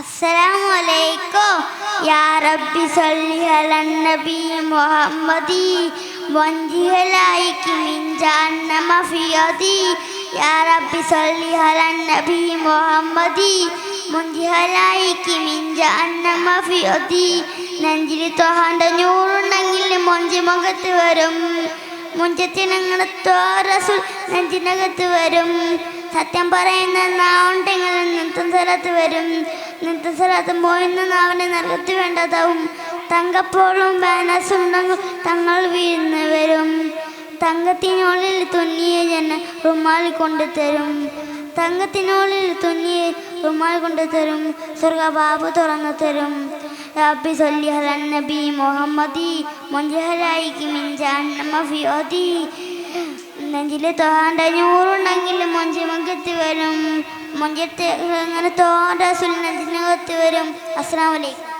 السلام عليكم يا ربي صل على النبي محمد وانجه من جهنم في يدي يا ربي صل على النبي محمد മുഞ്ചിഹലായിക്ക് മിഞ്ചാന്നമ്മ ഫിയൊതി നെഞ്ചിൽ തൊഹാണ്ട ഞൂറുണ്ടെങ്കിൽ മൊഞ്ചി മുഖത്ത് വരും മുഞ്ചത്തിനങ്ങനെ തോറസുൽ നെഞ്ചിനകത്ത് വരും സത്യം പറയുന്ന നാവുണ്ടെങ്കിൽ നൃത്തം സ്ഥലത്ത് വരും നൃത്തം സ്ഥലത്ത് പോയിന്ന് നാവിനെ നരകത്ത് വേണ്ടതാവും. തങ്കപ്പോളും ബാനസുണ്ടെങ്കിൽ തങ്ങൾ വീഴുന്നു വരും തങ്കത്തിനുള്ളിൽ തുന്നിയ ജന റുമാൽ കൊണ്ടു തരും. തങ്കത്തിനുള്ളിൽ തുന്നിയ റുമാൽ കൊണ്ടു തരും. സ്വർഗബാബു തുറന്നു തരും. സല്ലി അലൻ നബി മുഹമ്മദി. മുഞ്ചഹലായിക്ക് മിഞ്ചാന്നമ്മ ഫിയോദി. നെഞ്ചിൽ തോണ്ട വരും മൊഞ്ചത്ത് ഇങ്ങനെ തോണ്ട നെഞ്ചിനകത്ത് വരും അസ്സാം വലൈക്കും